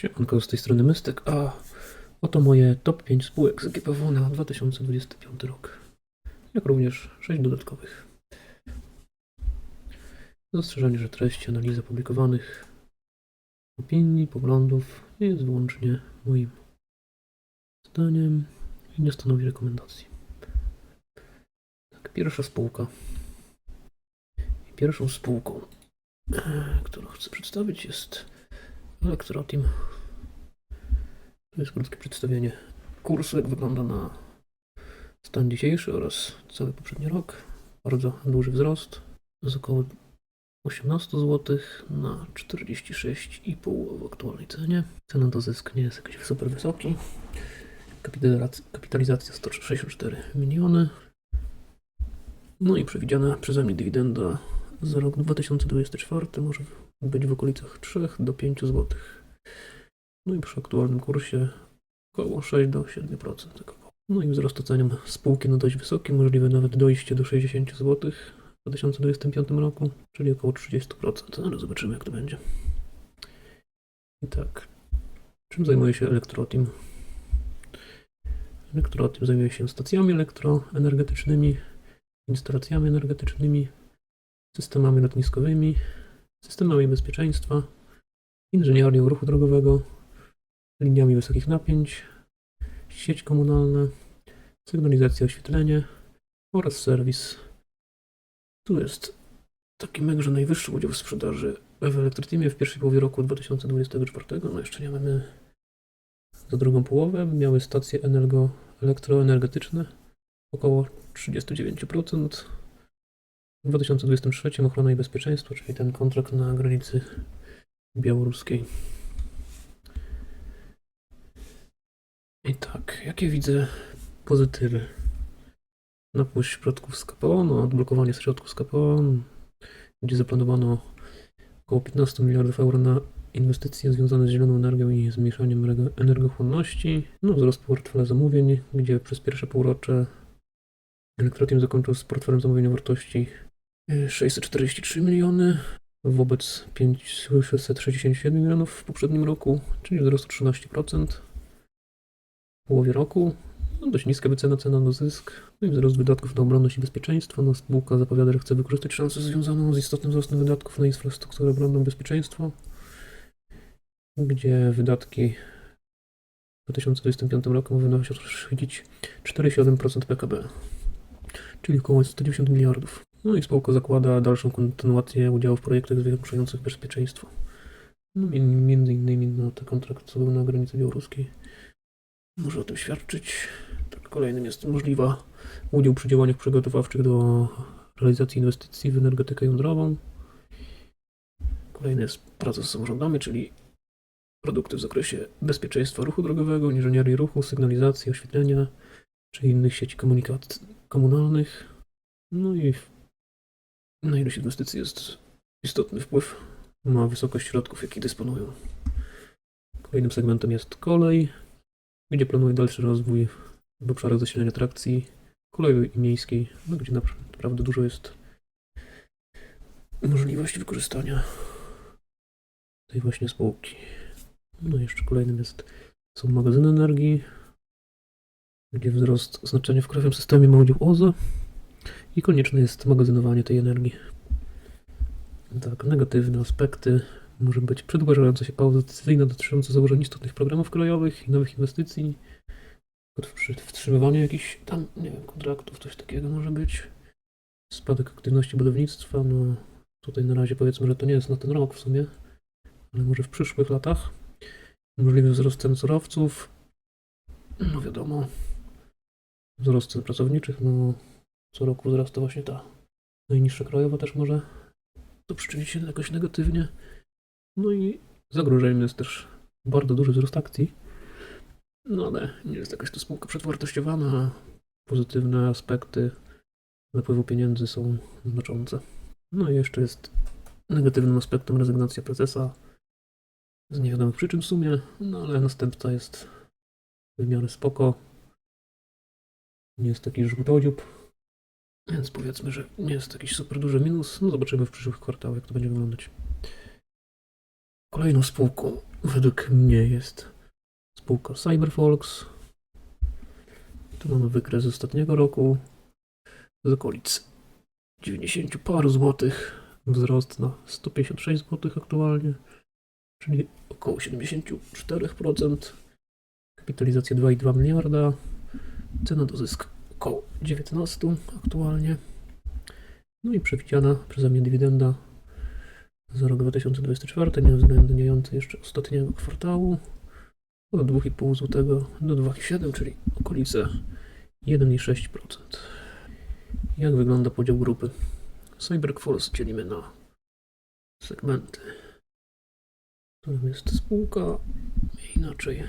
Siemanko, z tej strony Mystek, a oto moje top 5 spółek z GPW na 2025 rok. Jak również 6 dodatkowych. Zastrzeżenie, że treść analizy publikowanych opinii, poglądów jest wyłącznie moim zdaniem i nie stanowi rekomendacji. Tak, pierwsza spółka. I pierwszą spółką, e, którą chcę przedstawić jest Electroteam. To jest krótkie przedstawienie kursu, jak wygląda na stan dzisiejszy oraz cały poprzedni rok. Bardzo duży wzrost z około 18 zł na 46,5 w aktualnej cenie. Cena do zysk nie jest jakiś super wysoki. Kapitalizacja 164 miliony. No i przewidziana przeze mnie dywidenda za rok 2024 może być w okolicach 3 do 5 zł. No i przy aktualnym kursie około 6 do 7%. tak około. No i wzrost oceniam spółki na dość wysoki, możliwe nawet dojście do 60 zł w 2025 roku, czyli około 30%, ale zobaczymy jak to będzie. I tak, czym zajmuje się Elektroteam? Elektroteam zajmuje się stacjami elektroenergetycznymi, instalacjami energetycznymi, systemami lotniskowymi, systemami bezpieczeństwa, inżynierią ruchu drogowego, liniami wysokich napięć, sieć komunalna, sygnalizacja oświetlenie oraz serwis. Tu jest taki meg, że najwyższy udział w sprzedaży w Elektroteamie w pierwszej połowie roku 2024. No jeszcze nie mamy za drugą połowę. Miały stacje energo, elektroenergetyczne około 39%. W 2023 ochrona i bezpieczeństwo, czyli ten kontrakt na granicy białoruskiej. I tak, jakie widzę pozytywy? Napływ środków z KPO, no odblokowanie środków z KPO, gdzie zaplanowano około 15 miliardów euro na inwestycje związane z zieloną energią i zmniejszaniem energo- energochłonności. No, wzrost portfela zamówień, gdzie przez pierwsze półrocze Elektroteam zakończył z portfelem zamówień o wartości 643 miliony wobec 567 milionów w poprzednim roku, czyli wzrost o 13% w połowie roku. No, dość niska wycena, cena do zysk. No i wzrost wydatków na obronność i bezpieczeństwo. No, spółka zapowiada, że chce wykorzystać szansę związaną z istotnym wzrostem wydatków na infrastrukturę obronną i bezpieczeństwo, gdzie wydatki w 2025 roku rozszydzić 4,7% PKB, czyli około 190 miliardów. No i spółka zakłada dalszą kontynuację udziału w projektach zwiększających bezpieczeństwo. No, między innymi no, ten kontrakt, co był na granicy białoruskiej, może o tym świadczyć. Tak, kolejnym jest możliwa udział przy działaniach przygotowawczych do realizacji inwestycji w energetykę jądrową. Kolejny jest praca z samorządami, czyli produkty w zakresie bezpieczeństwa ruchu drogowego, inżynierii ruchu, sygnalizacji, oświetlenia, czy innych sieci komunalnych. No i na ilość inwestycji jest istotny wpływ na wysokość środków, jakich dysponują. Kolejnym segmentem jest kolej, gdzie planuje dalszy rozwój w obszarach zasilania trakcji kolejowej i miejskiej, no, gdzie napr- naprawdę dużo jest możliwości wykorzystania tej właśnie spółki. No i jeszcze kolejnym jest, są magazyny energii, gdzie wzrost znaczenia w krajowym systemie ma udział OZE i konieczne jest magazynowanie tej energii. Tak, negatywne aspekty może być przedłużająca się pauza decyzyjna dotycząca założeń istotnych programów krajowych i nowych inwestycji, wstrzymywanie jakichś tam, nie wiem, kontraktów, coś takiego może być. Spadek aktywności budownictwa, no tutaj na razie powiedzmy, że to nie jest na ten rok w sumie, ale może w przyszłych latach. Możliwy wzrost cen surowców, no wiadomo, wzrost cen pracowniczych, no co roku wzrasta właśnie ta najniższa krajowa też może to przyczynić się jakoś negatywnie. No i zagrożeniem jest też bardzo duży wzrost akcji. No ale nie jest jakaś to spółka przetwartościowana, a pozytywne aspekty napływu pieniędzy są znaczące. No i jeszcze jest negatywnym aspektem rezygnacja prezesa z niewiadomych przyczyn w sumie, no ale następca jest w miarę spoko. Nie jest taki żółtodziób, więc powiedzmy, że nie jest jakiś super duży minus. No zobaczymy w przyszłych kwartałach, jak to będzie wyglądać. Kolejną spółką według mnie jest spółka Cyberfolks. Tu mamy wykres z ostatniego roku z okolic 90 paru złotych. Wzrost na 156 złotych aktualnie, czyli około 74%. Kapitalizacja 2,2 miliarda. Cena do zysku około 19 aktualnie. No i przewidziana przeze mnie dywidenda za rok 2024, nie uwzględniający jeszcze ostatniego kwartału, od 2,5 zł do 2,7, czyli okolice 1,6%. Jak wygląda podział grupy? Cyberforce dzielimy na segmenty. Tu jest spółka, inaczej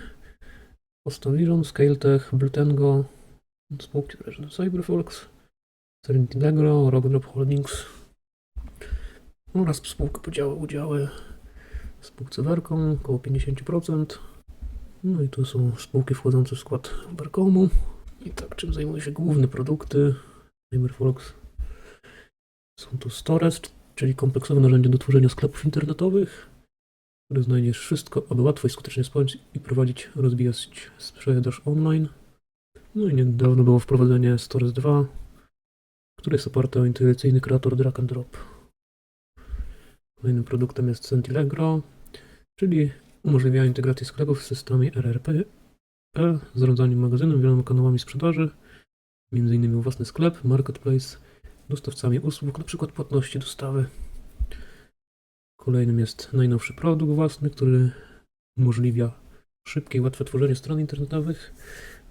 Postavision, ScaleTech, Blutengo, spółki zależne do Cyberfolks, Serenity Negro, Rockdrop Holdings oraz spółka podziała udziały spółce Vercom, około 50%. No i tu są spółki wchodzące w skład Vercomu. I tak, czym zajmuje się główne produkty Cyberfolks? Są to Storage, czyli kompleksowe narzędzie do tworzenia sklepów internetowych, w znajdziesz wszystko, aby łatwo i skutecznie spać i prowadzić, rozwijać sprzedaż online. No i niedawno było wprowadzenie Stores 2, które jest oparte o integracyjny kreator drag and drop. Kolejnym produktem jest Centilegro, czyli umożliwia integrację sklepów z systemami RRP, zarządzaniem magazynem, wieloma kanałami sprzedaży, m.in. własny sklep, marketplace, dostawcami usług, np. płatności, dostawy. Kolejnym jest najnowszy produkt własny, który umożliwia szybkie i łatwe tworzenie stron internetowych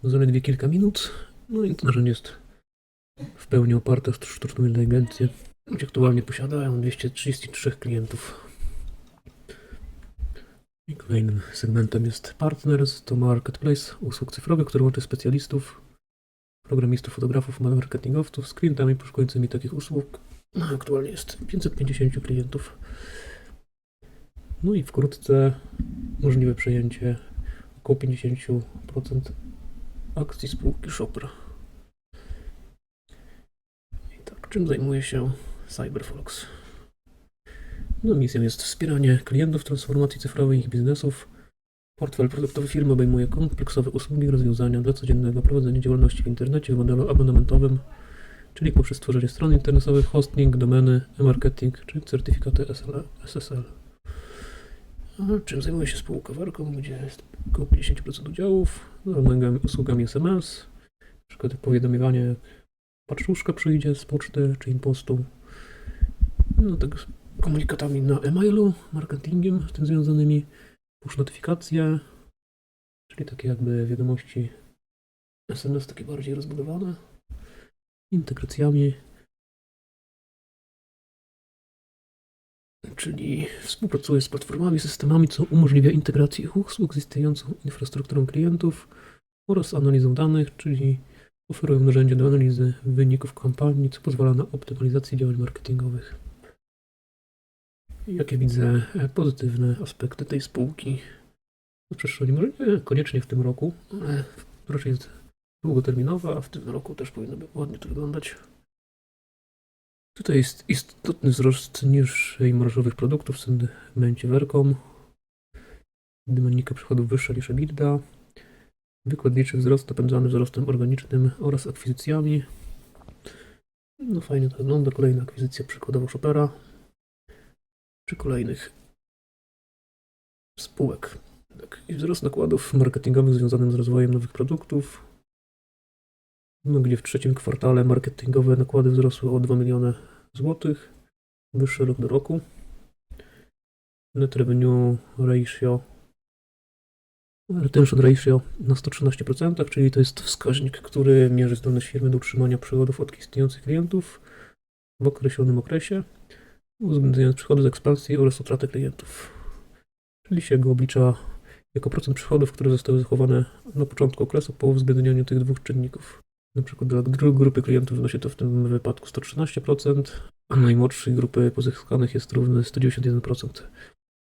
zaledwie kilka minut. No i to narzędzie jest w pełni oparte o sztuczną inteligencję, aktualnie posiadają 233 klientów. I kolejnym segmentem jest Partners, to marketplace usług cyfrowych, który łączy specjalistów, programistów, fotografów, marketingowców z klientami poszukującymi takich usług. No, aktualnie jest 550 klientów. No i wkrótce możliwe przejęcie około 50% akcji spółki Shopper. I tak, czym zajmuje się Cyberfox? No, misją jest wspieranie klientów transformacji cyfrowej ich biznesów. Portfel produktowy firmy obejmuje kompleksowe usługi i rozwiązania dla codziennego prowadzenia działalności w internecie w modelu abonamentowym, czyli poprzez tworzenie stron internetowych, hosting, domeny, e-marketing czy certyfikaty SL, SSL. A czym zajmuje się spółka Warkom, gdzie jest około 50% udziałów, zarządzaniem usługami SMS, na przykład powiadomienie, jak paczuszka przyjdzie z poczty czy impostu, no tak komunikatami na e-mailu, marketingiem z tym związanymi, push notyfikacje, czyli takie jakby wiadomości SMS takie bardziej rozbudowane, integracjami, czyli współpracuje z platformami, systemami, co umożliwia integrację ich usług z istniejącą infrastrukturą klientów oraz analizą danych, czyli oferują narzędzia do analizy wyników kampanii, co pozwala na optymalizację działań marketingowych. Jakie widzę pozytywne aspekty tej spółki w przestrzeni? Może nie koniecznie w tym roku, ale raczej jest długoterminowa, a w tym roku też powinno by ładnie to wyglądać. Tutaj jest istotny wzrost niższej marżowych produktów w segmencie Vercom. Dynamika przychodów wyższa niż EBITDA. Wykładniczy wzrost napędzany wzrostem organicznym oraz akwizycjami. No fajnie to wygląda. Kolejna akwizycja przykładowo Shopera czy kolejnych spółek. Tak. I wzrost nakładów marketingowych związanych z rozwojem nowych produktów. No, gdzie w trzecim kwartale marketingowe nakłady wzrosły o 2 miliony złotych, wyższy rok do roku. Net revenue ratio retention ratio na 113%, czyli to jest wskaźnik, który mierzy zdolność firmy do utrzymania przychodów od istniejących klientów w określonym okresie uwzględniając przychody z ekspansji oraz utratę klientów. Czyli się go oblicza jako procent przychodów, które zostały zachowane na początku okresu po uwzględnieniu tych dwóch czynników. Na przykład dla drugiej grupy klientów wynosi to w tym wypadku 113%, a najmłodszej grupy pozyskanych jest równy 191%.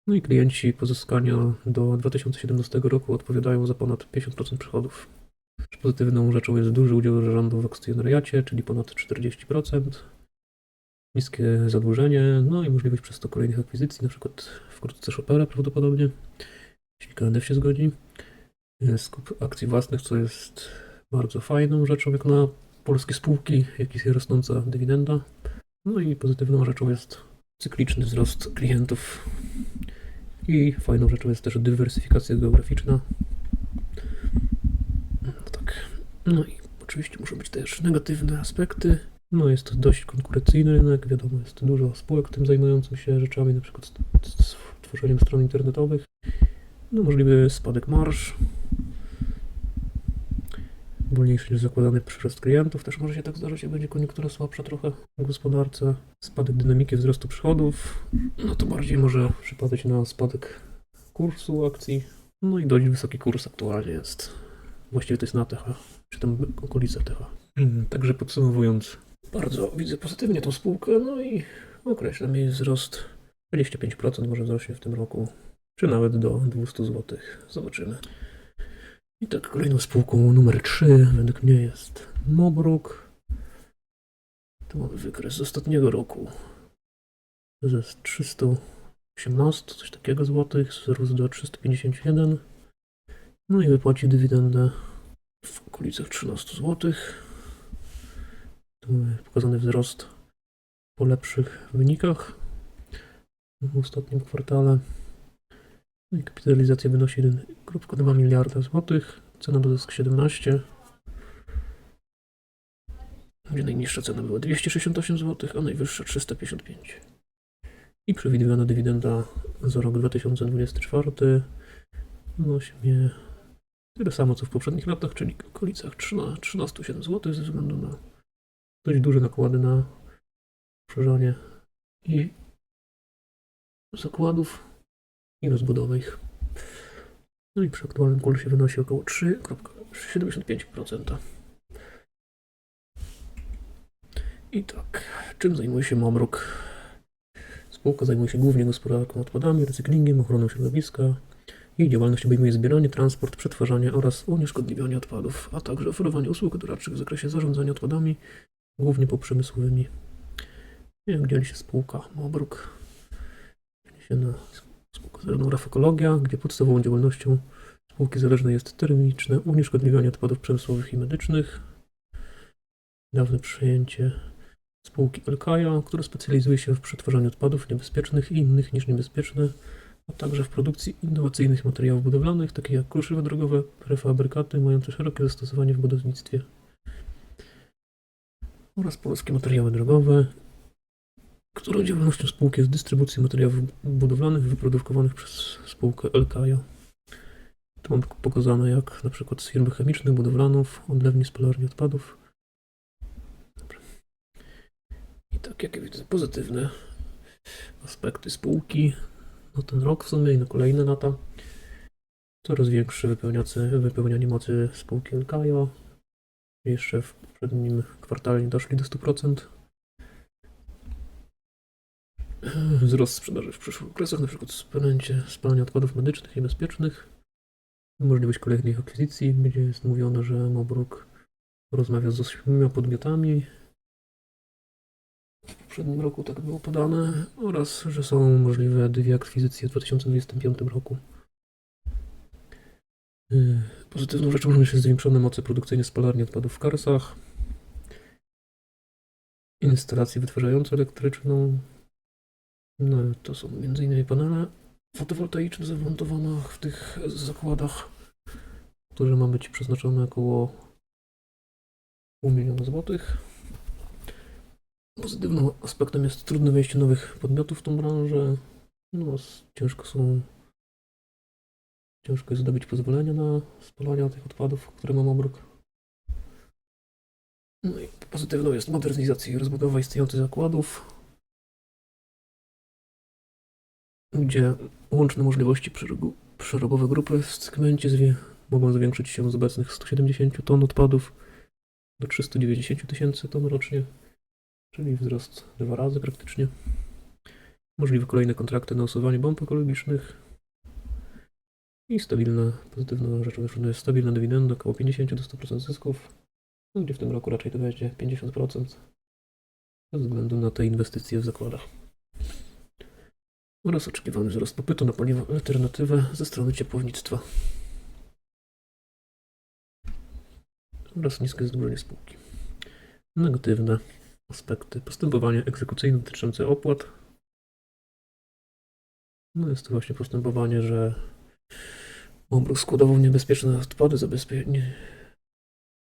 No i klienci pozyskania do 2017 roku odpowiadają za ponad 50% przychodów. Pozytywną rzeczą jest duży udział zarządu w akcjonariacie, czyli ponad 40% niskie zadłużenie, no i możliwość przez to kolejnych akwizycji, na przykład wkrótce Shopera prawdopodobnie. jeśli KNF się zgodzi. Yy, Skup akcji własnych, co jest bardzo fajną rzeczą, jak na polskie spółki, jak i rosnąca dywidenda. No i pozytywną rzeczą jest cykliczny wzrost klientów i fajną rzeczą jest też dywersyfikacja geograficzna. No tak. No i oczywiście muszą być też negatywne aspekty. No jest to dość konkurencyjny rynek, wiadomo, jest dużo spółek tym zajmujących się rzeczami, na przykład tworzeniem stron internetowych. No możliwy spadek marż. Wolniejszy niż zakładany przyrost klientów. Też może się tak zdarzyć, jak będzie koniunktura słabsza trochę w gospodarce. Spadek dynamiki wzrostu przychodów. No to bardziej może przypadać na spadek kursu akcji. No i dość wysoki kurs aktualnie jest. Właściwie to jest na TH, czy tam okolice TH. Mm, Także podsumowując, bardzo widzę pozytywnie tą spółkę, no i określam jej wzrost 25% może wzrośnie w tym roku, czy nawet do 200 zł. Zobaczymy. I tak kolejną spółką numer 3 według mnie jest Mobruk. Tu mamy wykres z ostatniego roku. Ze 318, coś takiego złotych, wzrósł do 351. No i wypłaci dywidendę w okolicach 13 zł. Tu mamy pokazany wzrost po lepszych wynikach w ostatnim kwartale. No kapitalizacja wynosi 1,2 miliarda złotych. Cena do zysk 17. Gdzie najniższa cena była 268 zł, a najwyższa 355. I przewidywana dywidenda za rok 2024 wynosi mnie tyle samo co w poprzednich latach, czyli w okolicach 13 13,7 zł ze względu na dość duże nakłady na poszerzanie i zakładów i rozbudowę ich. No i przy aktualnym kursie wynosi około 3,75%. I tak, czym zajmuje się Mamruk? Spółka zajmuje się głównie gospodarką odpadami, recyklingiem, ochroną środowiska. Jej działalność obejmuje zbieranie, transport, przetwarzanie oraz unieszkodliwianie odpadów, a także oferowanie usług doradczych w zakresie zarządzania odpadami, głównie poprzemysłowymi. Jak dzieli się spółka? Dzieli się na Rafekologia, gdzie podstawową działalnością spółki zależnej jest termiczne unieszkodliwianie odpadów przemysłowych i medycznych. Dawne przejęcie spółki Elkaja, która specjalizuje się w przetwarzaniu odpadów niebezpiecznych i innych niż niebezpieczne, a także w produkcji innowacyjnych materiałów budowlanych, takich jak kruszywa drogowe, prefabrykaty mające szerokie zastosowanie w budownictwie oraz polskie materiały drogowe, którą działalnością spółki jest dystrybucja materiałów budowlanych wyprodukowanych przez spółkę Elkaja. Tu mam pokazane jak na przykład z firmy chemicznych, budowlanów, odlewni spalarni odpadów. Dobra. I tak, jakie widzę pozytywne aspekty spółki na ten rok w sumie i na kolejne lata. Coraz większe wypełnianie mocy spółki Elkaja. Jeszcze w poprzednim kwartale nie doszli do 100%. Wzrost sprzedaży w przyszłych okresach, na przykład spalanie, spalanie odpadów medycznych i bezpiecznych. Możliwość kolejnych akwizycji, gdzie jest mówione, że Mobruk rozmawia z ośmioma podmiotami. W poprzednim roku tak było podane oraz, że są możliwe dwie akwizycje w 2025 roku. Yy, Pozytywną rzeczą również jest zwiększone moce produkcyjne spalarni odpadów w Karsach. Instalacje wytwarzające elektryczną. No, to są m.in. panele fotowoltaiczne zamontowane w tych zakładach, które ma być przeznaczone około pół miliona złotych. Pozytywnym aspektem jest trudne wejście nowych podmiotów w tą branżę. No, ciężko są ciężko jest zdobyć pozwolenia na spalanie tych odpadów, które ma Mobruk. No i pozytywną jest modernizacja i rozbudowa istniejących zakładów, gdzie łączne możliwości przerobowe grupy w segmencie zwie, mogą zwiększyć się z obecnych 170 ton odpadów do 390 tysięcy ton rocznie, czyli wzrost dwa razy praktycznie. Możliwe kolejne kontrakty na usuwanie bomb ekologicznych i stabilna, pozytywna rzecz to jest stabilna dywidenda, około 50 do 100% zysków, no, gdzie w tym roku raczej to będzie 50% ze względu na te inwestycje w zakładach. Oraz oczekiwany wzrost popytu na paliwo alternatywę ze strony ciepłownictwa oraz niskie zadłużenie spółki. Negatywne aspekty. Postępowanie egzekucyjne dotyczące opłat. No jest to właśnie postępowanie, że obrót składował niebezpieczne odpady zabezpie... nie...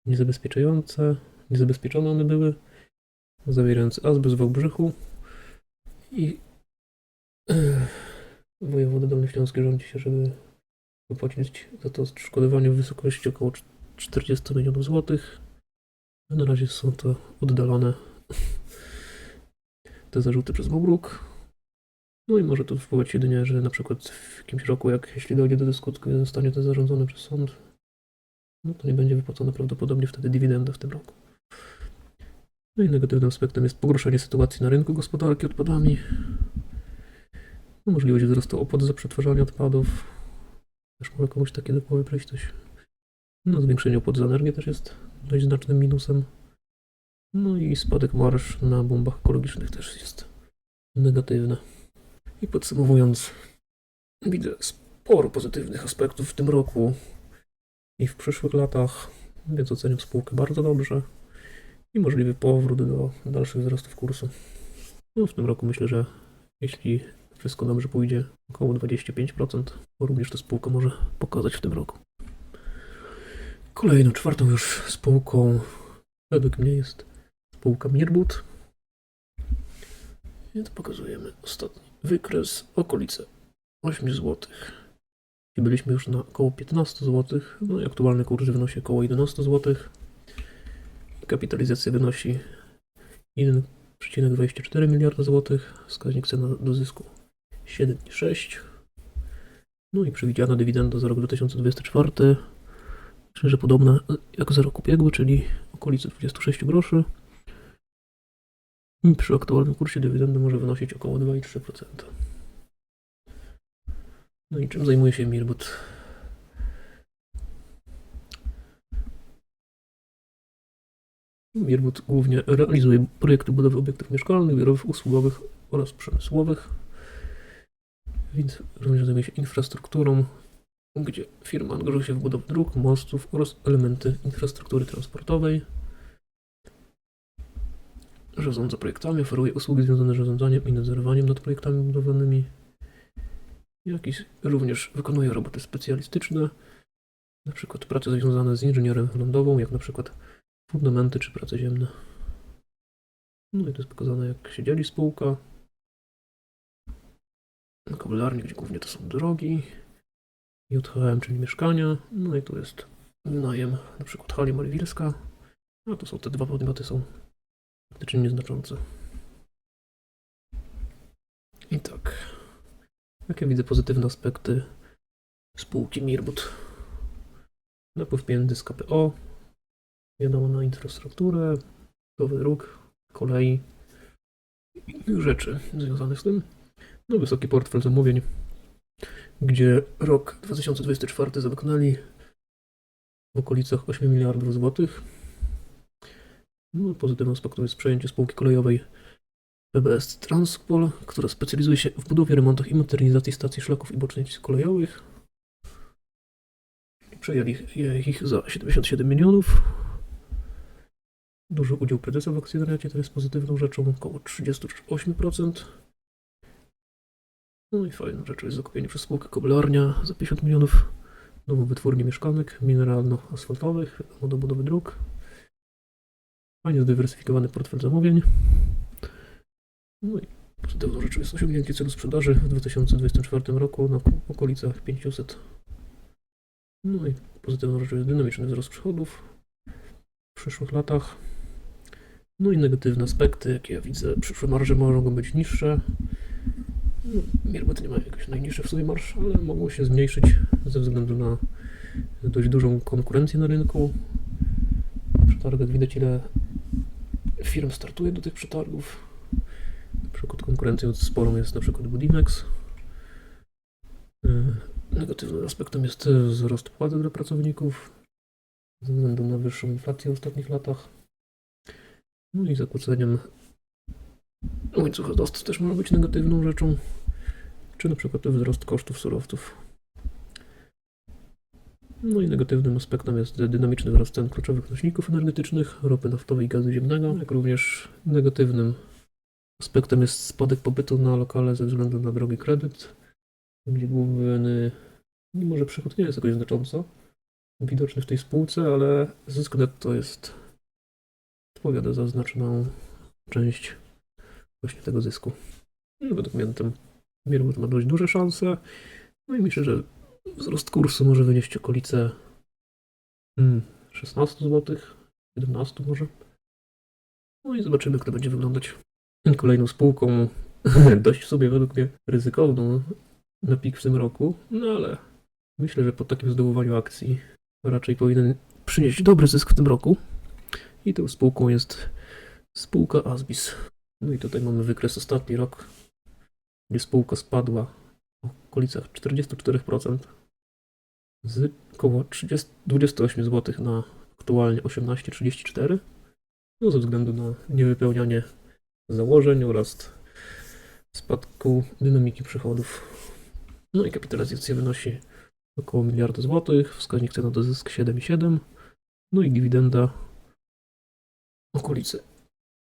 niezabezpieczające, niezabezpieczone one były, zawierające azbest w Wałbrzychu i wojewoda dolnośląski rządzi się, żeby wypłacić za to odszkodowanie w wysokości około 40 milionów złotych. Na razie są to oddalone te zarzuty przez Bobruk. No i może to wpływać jedynie, że na przykład w jakimś roku, jak jeśli dojdzie do skutku i zostanie to zarządzone przez sąd, no to nie będzie wypłacona prawdopodobnie wtedy dywidenda w tym roku. No i negatywnym aspektem jest pogorszenie sytuacji na rynku gospodarki odpadami. Możliwość wzrostu opłat za przetwarzanie odpadów. Też może komuś takie do głowy coś. No, zwiększenie opłat za energię też jest dość znacznym minusem. No i spadek marsz na bombach ekologicznych też jest negatywny. I podsumowując, widzę sporo pozytywnych aspektów w tym roku i w przyszłych latach, więc oceniam spółkę bardzo dobrze i możliwy powrót do dalszych wzrostów kursu. No, w tym roku myślę, że jeśli wszystko dobrze pójdzie, około 25%, bo również ta spółka może pokazać w tym roku. Kolejną, czwartą już spółką według mnie jest spółka Mirbut. Więc pokazujemy ostatni wykres, okolice 8 zł. I byliśmy już na około 15 zł, no i aktualny kurs wynosi około 11 zł. Kapitalizacja wynosi 1,24 miliarda złotych, wskaźnik cena do zysku 7,6. No i przewidziana dywidenda za rok 2024, czyli że podobna jak za rok ubiegły, czyli okolice 26 groszy. I przy aktualnym kursie dywidenda może wynosić około 2,3%. No i czym zajmuje się Mirbut? Mirbut głównie realizuje projekty budowy obiektów mieszkalnych, biurowych, usługowych oraz przemysłowych. Więc również zajmuje się infrastrukturą, gdzie firma angażuje się w budowę dróg, mostów oraz elementy infrastruktury transportowej. Zarządza projektami, oferuje usługi związane z zarządzaniem i nadzorowaniem nad projektami budowlanymi. Jak i również wykonuje roboty specjalistyczne, na przykład prace związane z inżynierem lądową, jak na przykład fundamenty czy prace ziemne. No i to jest pokazane, jak się dzieli spółka. Kobylarnie, gdzie głównie to są drogi. JHM, czyli mieszkania. No i tu jest najem, na przykład hali Mariwilska. A to są te dwa podmioty, są praktycznie nieznaczące. I tak. Jakie widzę pozytywne aspekty spółki Mirbut? Napływ pieniędzy z KPO, wiadomo, na infrastrukturę, budowę dróg, kolei i innych rzeczy związanych z tym. No, wysoki portfel zamówień, gdzie rok 2024 zamknęli w okolicach 8 miliardów złotych. No, pozytywnym aspektem jest przejęcie spółki kolejowej PBS Transpol, która specjalizuje się w budowie, remontach i modernizacji stacji szlaków i bocznic kolejowych. Przejęli ich za 77 milionów. Duży udział prezesa w akcjonariacie to jest pozytywną rzeczą, około 38%. No i fajną rzeczą jest zakupienie przez spółkę Koblarnia za 50 milionów nową wytwórnię mieszkanek mineralno-asfaltowych wiadomo, do budowy dróg. Fajnie zdywersyfikowany portfel zamówień. No i pozytywną rzeczą jest osiągnięcie celu sprzedaży w 2024 roku na okolicach 500. No i pozytywną rzeczą jest dynamiczny wzrost przychodów w przyszłych latach. No i negatywne aspekty, jakie ja widzę, przyszłe marże mogą być niższe. Mirbet nie ma jakoś najniższych w sobie marsz, ale mogą się zmniejszyć ze względu na dość dużą konkurencję na rynku. Przetargach widać ile firm startuje do tych przetargów. Na przykład konkurencją sporą jest na przykład Budimex. Yy, Negatywnym aspektem jest e, wzrost płacy dla pracowników ze względu na wyższą inflację w ostatnich latach. No i zakłóceniem łańcucha dostaw też może być negatywną rzeczą. czy na przykład wzrost kosztów surowców. No i negatywnym aspektem jest dynamiczny wzrost cen kluczowych nośników energetycznych, ropy naftowej i gazu ziemnego, jak również negatywnym aspektem jest spadek popytu na lokale ze względu na drogi kredyt, gdzie główny, mimo że przychód nie jest jakoś znacząco widoczny w tej spółce, ale zysk netto jest odpowiada za znaczną część właśnie tego zysku. No, według mnie ten Mirror ma dość duże szanse. No i myślę, że wzrost kursu może wynieść okolice hmm, 16 zł, 17 może. No i zobaczymy, jak to będzie wyglądać. Kolejną spółką, dość sobie według mnie ryzykowną na pik w tym roku, no ale myślę, że po takim zdobywaniu akcji raczej powinien przynieść dobry zysk w tym roku. I tą spółką jest spółka Asbis. No i tutaj mamy wykres ostatni rok, gdzie spółka spadła w okolicach 44% z około 30, 28 zł na aktualnie 18,34 no ze względu na niewypełnianie założeń oraz spadku dynamiki przychodów. No i kapitalizacja wynosi około miliarda złotych, wskaźnik cena do zysk 7,7, no i dywidenda okolice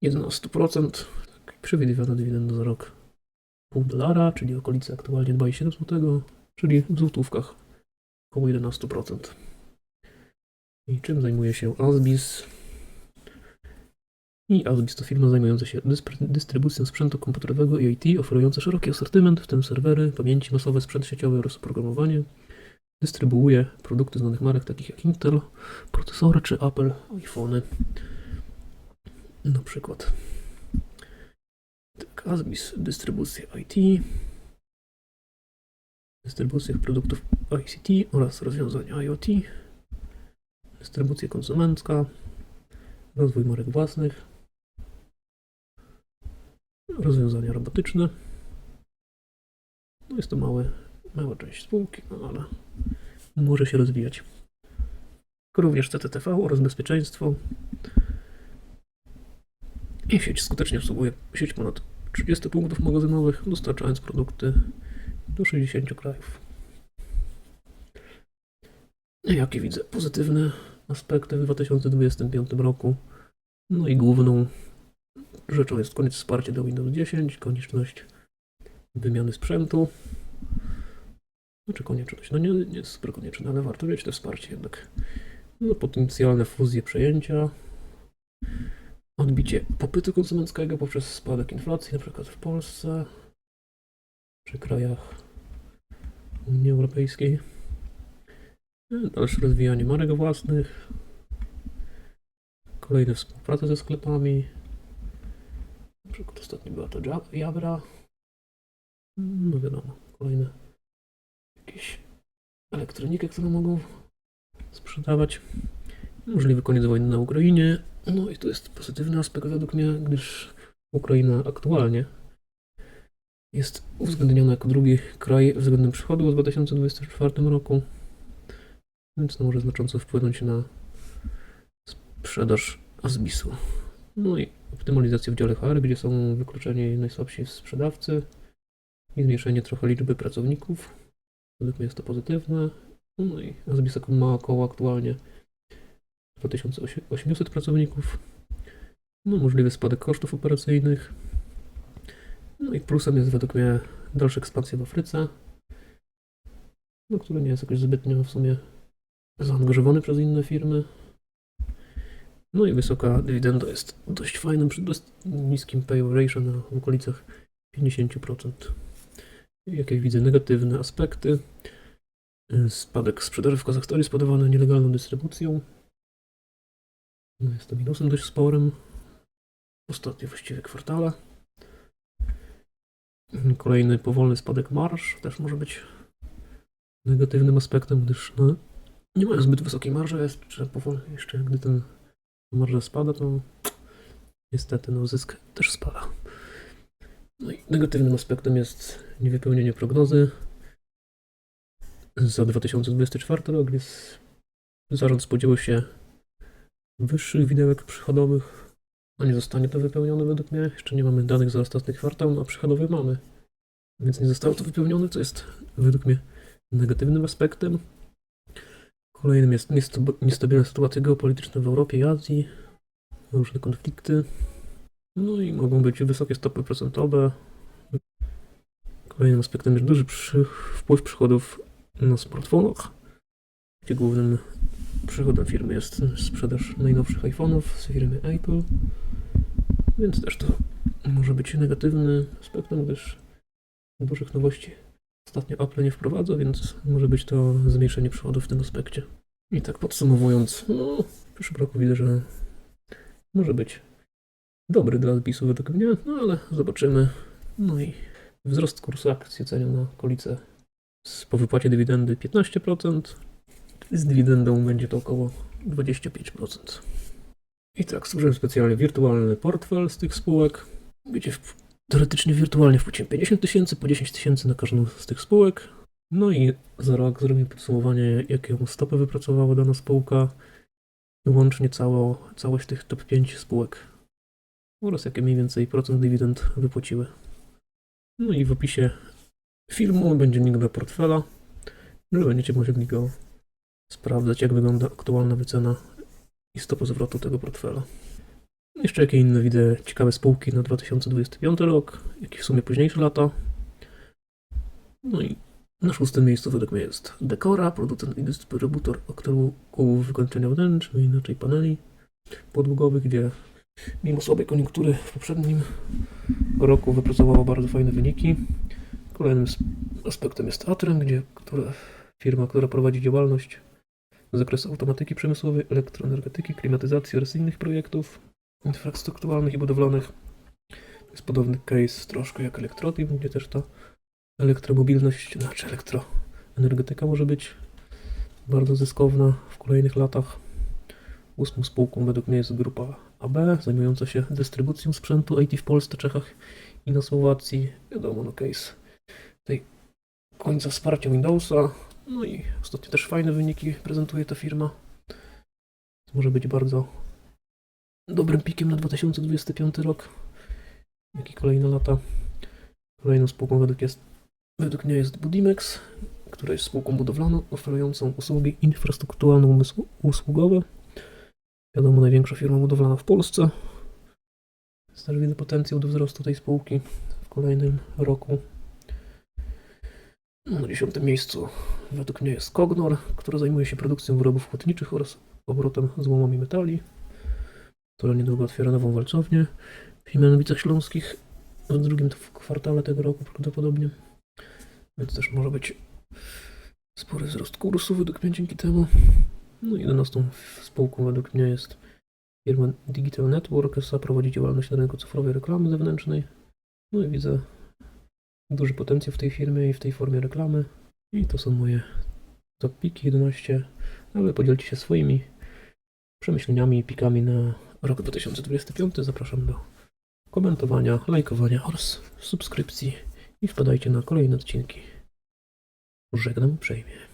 11%, tak, przewidywana dywidenda za rok pół dolara, czyli okolice aktualnie 2,7 zł, czyli w złotówkach około 11%. I czym zajmuje się Asbis? I Asbis to firma zajmująca się dystry- dystrybucją sprzętu komputerowego i IT, oferująca szeroki asortyment, w tym serwery, pamięci masowe, sprzęt sieciowy oraz oprogramowanie. Dystrybuuje produkty znanych marek takich jak Intel, procesory czy Apple, iPhony. Na przykład. Tak, Asbis, IT, dystrybucja produktów ICT oraz rozwiązań IoT, dystrybucja konsumencka, rozwój marek własnych, rozwiązania robotyczne. No jest to mały, mała część spółki, no ale może się rozwijać. Również CTTV oraz bezpieczeństwo. I sieć skutecznie obsługuje sieć ponad 30 punktów magazynowych, dostarczając produkty do 60 krajów. Jakie widzę pozytywne aspekty w 2025 roku? No i główną rzeczą jest koniec wsparcia do Windows 10, konieczność wymiany sprzętu. Znaczy konieczność, no nie, nie jest super konieczne, ale warto mieć to wsparcie jednak. No, potencjalne fuzje przejęcia, odbicie popytu konsumenckiego poprzez spadek inflacji, przykład w Polsce czy krajach Unii Europejskiej. Dalsze rozwijanie marek własnych, kolejne współprace ze sklepami. Na przykład ostatnio była to Ja- Jabra. No wiadomo, kolejne jakieś elektronikę, którą mogą sprzedawać. Możliwy koniec wojny na Ukrainie. No i to jest pozytywny aspekt według mnie, gdyż Ukraina aktualnie jest uwzględniona jako drugi kraj względem przychodu w 2024 roku, więc to może znacząco wpłynąć na sprzedaż Asbisu. No i optymalizacja w dziale HR, gdzie są wykluczeni najsłabsi sprzedawcy i zmniejszenie trochę liczby pracowników. Według mnie jest to pozytywne. No i Asbis ma około aktualnie 2800 pracowników. No, możliwy spadek kosztów operacyjnych. No i plusem jest według mnie dalsza ekspansja w Afryce, no, który nie jest jakoś zbytnio w sumie zaangażowany przez inne firmy. No i wysoka dywidenda jest dość fajnym, przy dość niskim pay ratio na okolicach 50%. I Jakie widzę negatywne aspekty. Spadek sprzedaży w Kazachstanie spowodowany nielegalną dystrybucją. No jest to minusem dość sporym. Ostatnie właściwie kwartale. Kolejny powolny spadek marsz też może być negatywnym aspektem, gdyż no, nie mają zbyt wysokiej marży, jeszcze powoli, jeszcze gdy ten marża spada, to niestety no, zysk też spada. No i negatywnym aspektem jest niewypełnienie prognozy za 2024 rok, więc zarząd spodziewał się wyższych widełek przychodowych, a nie zostanie to wypełnione według mnie. Jeszcze nie mamy danych za ostatni kwartał, no a przychodowy mamy. więc nie zostało to wypełnione, co jest według mnie negatywnym aspektem. Kolejnym jest niestabi- niestabilna sytuacja geopolityczna w Europie i Azji, różne konflikty, no i mogą być wysokie stopy procentowe. Kolejnym aspektem jest duży przy, wpływ przychodów na smartfonach, gdzie głównym przychodem firmy jest sprzedaż najnowszych iPhone'ów z firmy Apple, więc też to może być negatywny aspektem, gdyż dużych nowości ostatnio Apple nie wprowadza, więc może być to zmniejszenie przychodów w tym aspekcie. I tak podsumowując, no w przyszłym roku widzę, że może być dobry dla odpisu według mnie, no ale zobaczymy. No i wzrost kursu akcji cenią na okolice po wypłacie dywidendy 15%, z dywidendą będzie to około 25%. I tak, stworzyłem specjalnie wirtualny portfel z tych spółek, gdzie w, teoretycznie wirtualnie wpłaciłem 50 tysięcy, po 10 tysięcy na każdą z tych spółek. No i za rok zrobimy podsumowanie, jaką stopę wypracowała dana spółka i łącznie cało, całość tych top 5 spółek oraz jakie mniej więcej procent dywidend wypłaciły. No i w opisie filmu będzie link do portfela, że będziecie mogli go sprawdzać, jak wygląda aktualna wycena i stopa zwrotu tego portfela. Jeszcze jakie inne widzę ciekawe spółki na 2025 rok, jak i w sumie późniejsze lata. No i na szóstym miejscu według mnie jest Decora, producent i dystrybutor aktorów wykończenia wnętrz, no inaczej paneli podłogowych, gdzie mimo słabej koniunktury w poprzednim roku wypracowało bardzo fajne wyniki. Kolejnym aspektem jest Atrem, gdzie która, firma, która prowadzi działalność z zakresu automatyki przemysłowej, elektroenergetyki, klimatyzacji oraz innych projektów infrastrukturalnych i budowlanych. To jest podobny case troszkę jak Elektrotim, gdzie też ta elektromobilność, znaczy elektroenergetyka może być bardzo zyskowna w kolejnych latach. Ósmą spółką według mnie jest grupa AB, zajmująca się dystrybucją sprzętu IT w Polsce, Czechach i na Słowacji. Wiadomo, no case tej końca wsparcia Windowsa. No i ostatnio też fajne wyniki prezentuje ta firma. Może być bardzo dobrym pikiem na 2025 rok, jak i kolejne lata. Kolejną spółką według, jest, według mnie jest Budimex, która jest spółką budowlaną oferującą usługi infrastrukturalno-usługowe. Wiadomo, największa firma budowlana w Polsce. Więc też potencjał do wzrostu tej spółki w kolejnym roku. No, Na dziesiątym miejscu według mnie jest Cognor, która zajmuje się produkcją wyrobów chłodniczych oraz obrotem złomami metali, która niedługo otwiera nową walcownię w Siemianowicach Śląskich w drugim kwartale tego roku prawdopodobnie. Więc też może być spory wzrost kursu według mnie dzięki temu. No i 11 spółką według mnie jest firma Digital Network, SA prowadzi działalność na rynku cyfrowej reklamy zewnętrznej. No i widzę duży potencjał w tej firmie i w tej formie reklamy. I to są moje top piki 11. A wy podzielcie się swoimi przemyśleniami i pikami na rok 2025. Zapraszam do komentowania, lajkowania oraz subskrypcji i wpadajcie na kolejne odcinki. Żegnam uprzejmie.